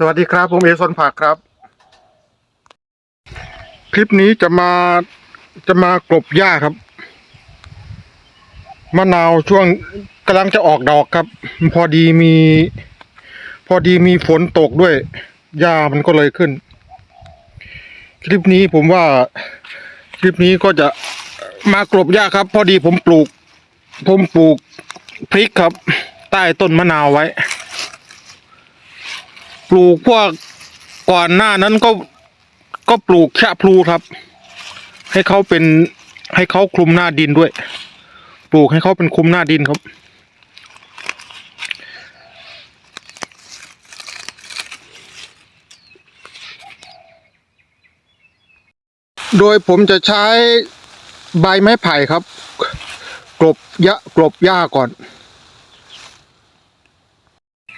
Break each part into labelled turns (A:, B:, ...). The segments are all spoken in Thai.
A: สวัสดีครับ ผมเอซอนผักครับ คลิปนี้จะมาจะมากลบหญ้าครับมะนาวช่วงกำลังจะออกดอกครับ พอดีมี พอดีมีฝนตกด้วยหญ้ามันก็เลยขึ้น คลิปนี้ผมว่าคลิปนี้ก็จะมากลบหญ้าครับ พอดีผมปลูก ผมปลูกพริกครับ ใต้ต้นมะนาวไว้ ปลูกพวกก่อนหน้านั้นก็ก็ปลูกชะพลูครับ ให้เขาเป็นให้เขาคลุมหน้าดินด้วย ปลูกให้เขาเป็นคลุมหน้าดินครับโดยผมจะใช้ใบไม้ไผ่ครับ กลบยะกลบหญ้าก่อน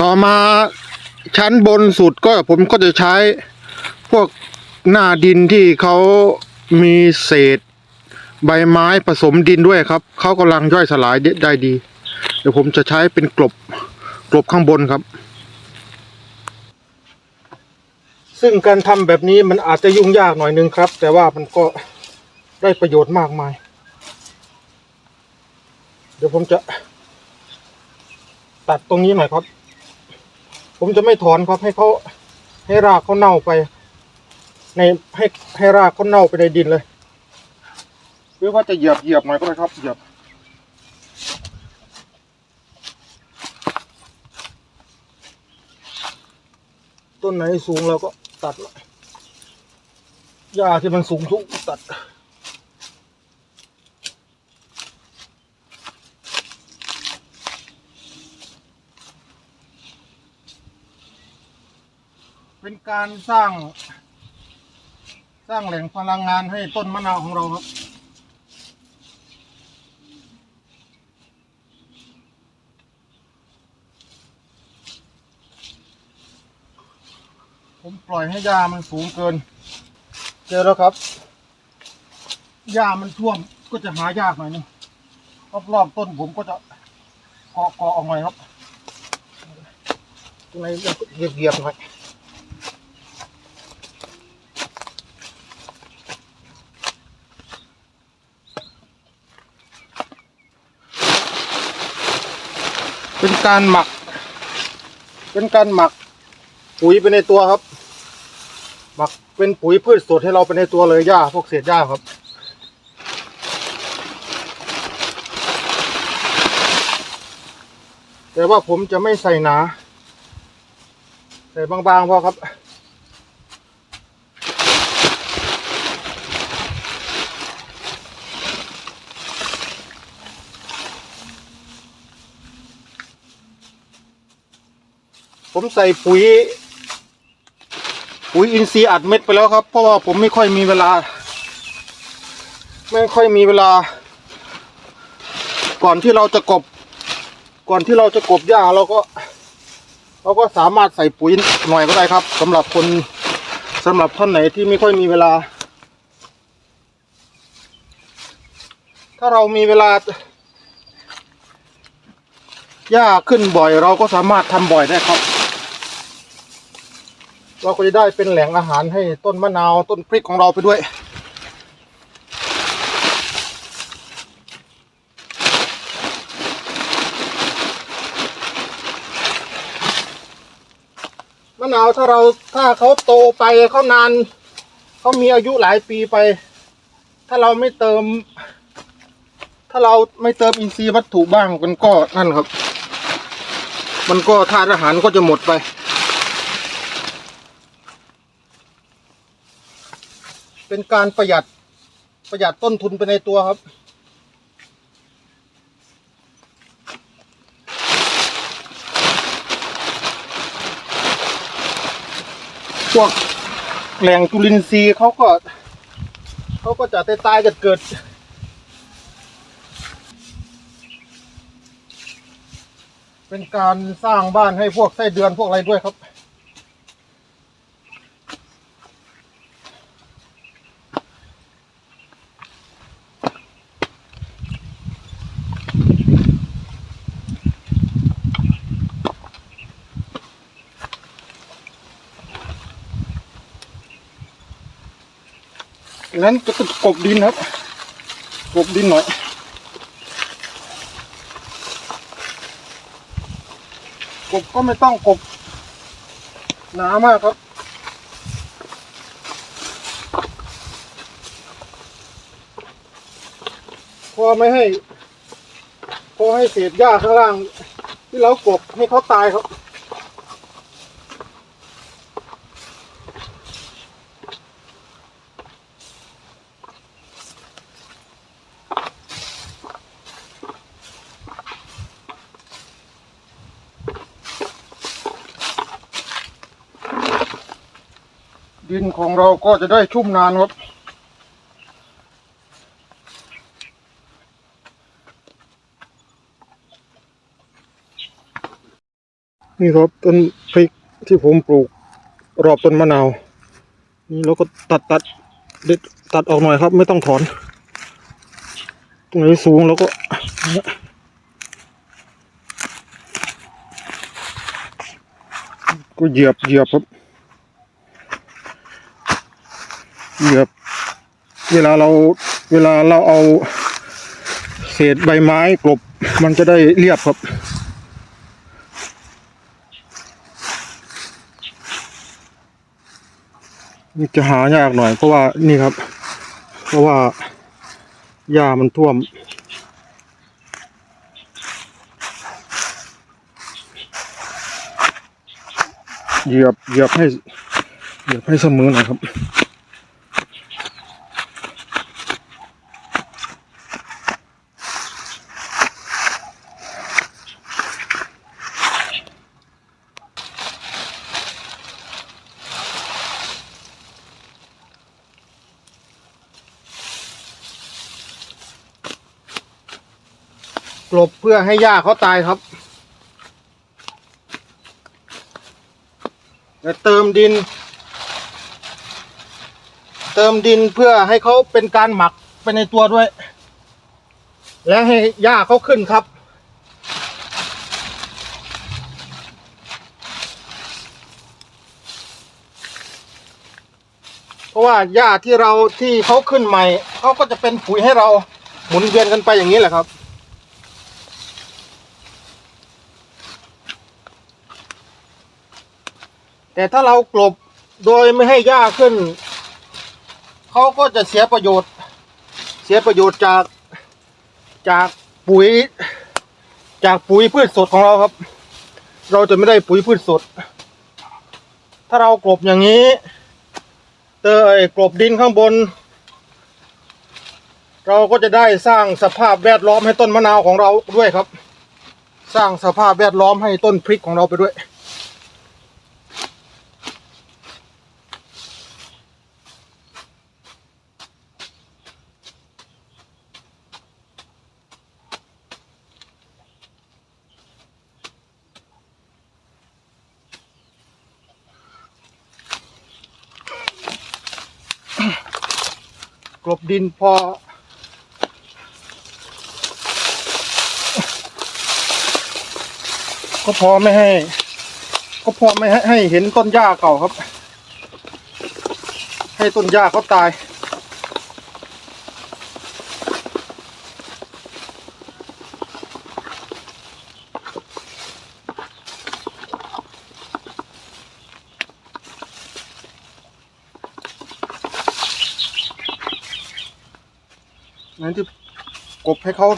A: ต่อมา ชั้นบนสุดก็ผมก็จะใช้พวกหน้าดินที่เขามีเศษใบไม้ผสมดินด้วยครับ เขากำลังย่อยสลายได้ดี เดี๋ยวผมจะใช้เป็นกลบกลบข้างบนครับ ซึ่งการทำแบบนี้มันอาจจะยุ่งยากหน่อยนึงครับ แต่ว่ามันก็ได้ประโยชน์มากมาย เดี๋ยวผมจะตัดตรงนี้หน่อยครับ ผมจะไม่ถอนครับให้เขาให้รากเขาเน่าไป ในให้ให้รากเขาเน่าไปในดินเลยหรือว่าจะเหยียบเหยียบหน่อยก็ได้ครับเหยียบต้นไหนสูงเราก็ตัดหน่อยหญ้าที่มันสูงทุกตัด เป็นการสร้าง สร้างแหล่งพลังงานให้ต้นมะนาวของเราครับผมปล่อยให้หญ้ามันสูงเกิน เจอแล้วครับหญ้ามันท่วมก็จะหายากหน่อยนึงรอบๆต้นผมก็จะเกาะเกาะออกหน่อยครับตรงไหนเหยียบเหยียบๆหน่อย เป็นการหมัก เป็นการหมัก ปุ๋ยไปในตัวครับ หมักเป็นปุ๋ยพืชสดให้เราไปในตัวเลยหญ้าพวกเศษหญ้าครับแต่ว่าผมจะไม่ใส่หนา ใส่บางๆพอครับ ผมใส่ปุ๋ย ปุ๋ยอินทรีย์อัดเม็ดไปแล้วครับ เพราะว่าผมไม่ค่อยมีเวลา ไม่ค่อยมีเวลา ก่อนที่เราจะกบ ก่อนที่เราจะกบหญ้าเราก็เราก็สามารถใส่ปุ๋ยหน่อยก็ได้ครับสำหรับคนสำหรับท่านไหนที่ไม่ค่อยมีเวลา ถ้าเรามีเวลาหญ้าขึ้นบ่อยเราก็สามารถทำบ่อยได้ครับ เราก็จะได้เป็นแหล่งอาหารให้ต้นมะนาวต้นพริกของเราไปด้วย มะนาวถ้าเราถ้าเขาโตไปเขานานเขามีอายุหลายปีไป ถ้าเราไม่เติม ถ้าเราไม่เติมอินทรีย์วัตถุบ้างมันก็นั่นครับ มันก็ธาตุอาหารก็จะหมดไป เป็นการประหยัดประหยัดต้นทุนไปในตัวครับ พวกแหล่งจุลินทรีย์เขาก็เขาก็จะตายตายๆเกิดเป็นการสร้างบ้านให้พวกไส้เดือนพวกอะไรด้วยครับ งั้นจะกบดินครับกบดินหน่อยกบก็ไม่ต้องกบหนามากครับพอไม่ให้พอให้เศษหญ้าข้างล่าง ที่เรากบให้เขาตายครับ ดินของเราก็จะได้ชุ่มนานครับ นี่ครับต้นพริกที่ผมปลูกรอบต้นมะนาว นี่เราก็ตัดตัดเด็ดตัดออกหน่อยครับ ไม่ต้องถอน ตรงไหนสูงแล้วก็ก็เหยียบเหยียบครับ เหยียบเวลาเราเวลาเราเอาเศษใบไม้กลบมันจะได้เรียบครับนี่จะหายากหน่อยเพราะว่านี่ครับ เพราะว่าหญ้ามันท่วม เหยียบเหยียบให้เหยียบให้เสมอหน่อยครับ กลบเพื่อให้หญ้าเขาตายครับจะเติมดิน เติมดินเพื่อให้เขาเป็นการหมักไปในตัวด้วย และให้หญ้าเขาขึ้นครับ เพราะว่าหญ้าที่เราที่เขาขึ้นใหม่เขาก็จะเป็นปุ๋ยให้เราหมุนเวียนกันไปอย่างนี้แหละครับ แต่ถ้าเรากลบโดยไม่ให้หญ้าขึ้น เขาก็จะเสียประโยชน์ เสียประโยชน์จากจากปุ๋ย จากปุ๋ยพืชสดของเราครับ เราจะไม่ได้ปุ๋ยพืชสด ถ้าเรากลบอย่างนี้ เตยกลบดินข้างบน เราก็จะได้สร้างสภาพแวดล้อมให้ต้นมะนาวของเราด้วยครับ สร้างสภาพแวดล้อมให้ต้นพริกของเราไปด้วย กลบดินพอ ก็พอไม่ให้ ก็พอไม่ให้ให้เห็นต้นหญ้าเก่าครับ ให้ต้นหญ้าเขาตาย นั้นที่กบให้เขา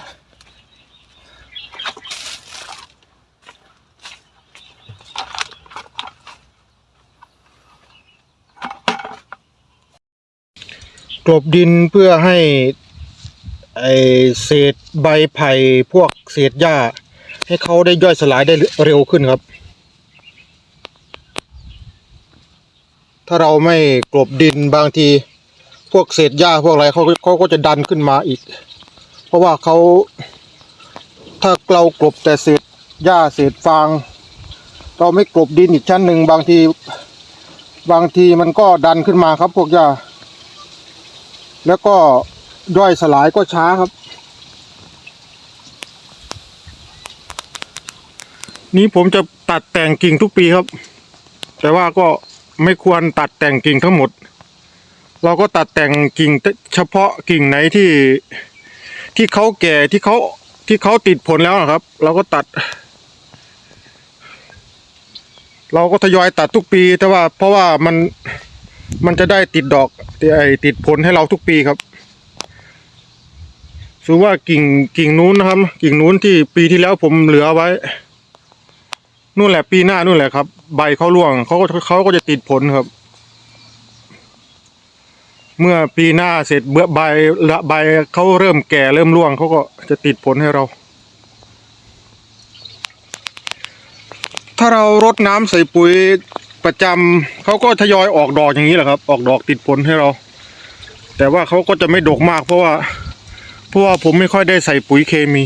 A: กลบดินเพื่อให้ไอเศษใบไผ่พวกเศษหญ้า ให้เขาได้ย่อยสลายได้เร็วขึ้นครับ ถ้าเราไม่กลบดินบางที พวกเศษหญ้าพวกอะไรเขาเขาก็จะดันขึ้นมาอีก เพราะว่าเขาถ้าเรากลบแต่เศษหญ้าเศษฟาง เราไม่กลบดินอีกชั้นหนึ่งบางทีบางทีมันก็ดันขึ้นมาครับพวกหญ้า แล้วก็ย่อยสลายก็ช้าครับ นี้ผมจะตัดแต่งกิ่งทุกปีครับ แต่ว่าก็ไม่ควรตัดแต่งกิ่งทั้งหมด เราก็ตัดแต่งกิ่งเฉพาะกิ่งไหนที่ที่เขาแก่ที่เขาที่เขาติดผลแล้วนะครับ เราก็ตัด เราก็ทยอยตัดทุกปี แต่ว่าเพราะว่ามันมันจะได้ติดดอกไอติดผลให้เราทุกปีครับสูว่ากิ่งกิ่งนู้นนะครับ กิ่งนู้นที่ปีที่แล้วผมเหลือไว้ นู่นแหละปีหน้านู่นแหละครับ ใบเขาร่วงเขาก็เขาก็จะติดผลครับ เมื่อปีหน้าเสร็จเบื่อใบละใบเขาเริ่มแก่เริ่มร่วงเขาก็จะติดผลให้เรา ถ้าเรารดน้ำใส่ปุ๋ยประจำเขาก็ทยอยออกดอกอย่างนี้แหละครับ ออกดอกติดผลให้เรา แต่ว่าเขาก็จะไม่ดกมากเพราะว่าเพราะว่าผมไม่ค่อยได้ใส่ปุ๋ยเคมี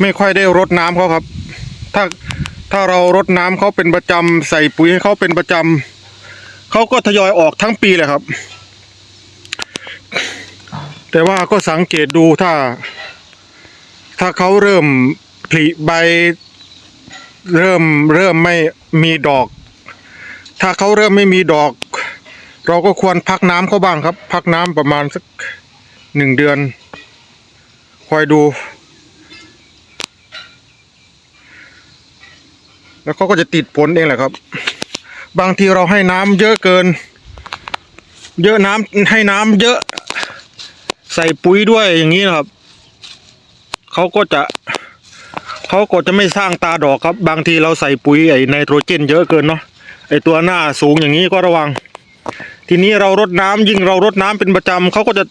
A: ไม่ค่อยได้รดน้ำเขาครับ ถ้าถ้าเรารดน้ำเขาเป็นประจำใส่ปุ๋ยให้เขาเป็นประจำเขาก็ทยอยออกทั้งปีเลยครับ แต่ว่าก็สังเกตดูถ้า ถ้าเขาเริ่มผลิใบ เริ่มเริ่มไม่มีดอก ถ้าเขาเริ่มไม่มีดอก เราก็ควรพักน้ำเขาบ้างครับ พักน้ำประมาณสักหนึ่งเดือน คอยดู แล้วเขาก็จะติดผลเองแหละครับ บางทีเราให้น้ำเยอะเกิน เยอะน้ำให้น้ำเยอะ ใส่ปุ๋ยด้วยอย่างนี้นะครับเขาก็จะเขาก็จะไม่สร้างตาดอกครับ บางทีเราใส่ปุ๋ยไอ้ไนโตรเจนเยอะเกินเนาะไอ้ตัวหน้าสูงอย่างนี้ก็ระวัง ทีนี้เรารดน้ำยิ่งเรารดน้ำเป็นประจำเขาก็จะ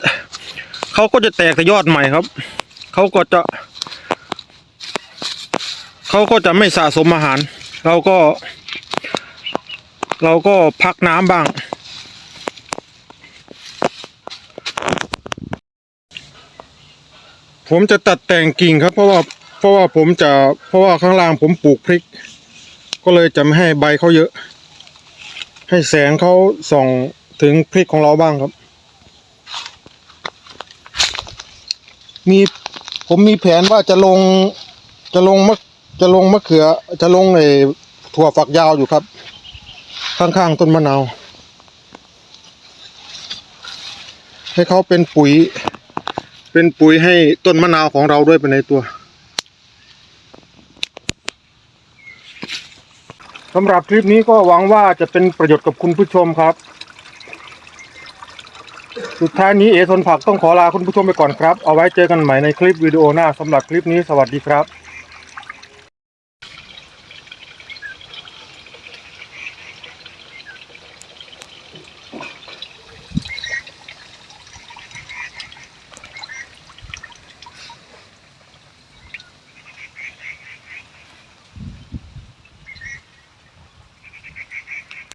A: เขาก็จะแตกแต่ยอดใหม่ครับเขาก็จะเขาก็จะไม่สะสมอาหาร เราก็ เราก็พักน้ำบ้าง ผมจะตัดแต่งกิ่งครับ เพราะว่าเพราะว่าผมจะเพราะว่าข้างล่างผมปลูกพริก ก็เลยจะไม่ให้ใบเขาเยอะ ให้แสงเขาส่องถึงพริกของเราบ้างครับ มีผมมีแผนว่าจะลงจะลงมะจะลงมะเขือ จะลงไอ้ถั่วฝักยาวอยู่ครับ ข้างๆต้นมะนาวให้เขาเป็นปุ๋ย เป็นปุ๋ยให้ต้นมะนาวของเราด้วยไปในตัวสำหรับคลิปนี้ก็หวังว่าจะเป็นประโยชน์กับคุณผู้ชมครับ สุดท้ายนี้เอทนผักต้องขอลาคุณผู้ชมไปก่อนครับ เอาไว้เจอกันใหม่ในคลิปวิดีโอหน้าสำหรับคลิปนี้สวัสดีครับ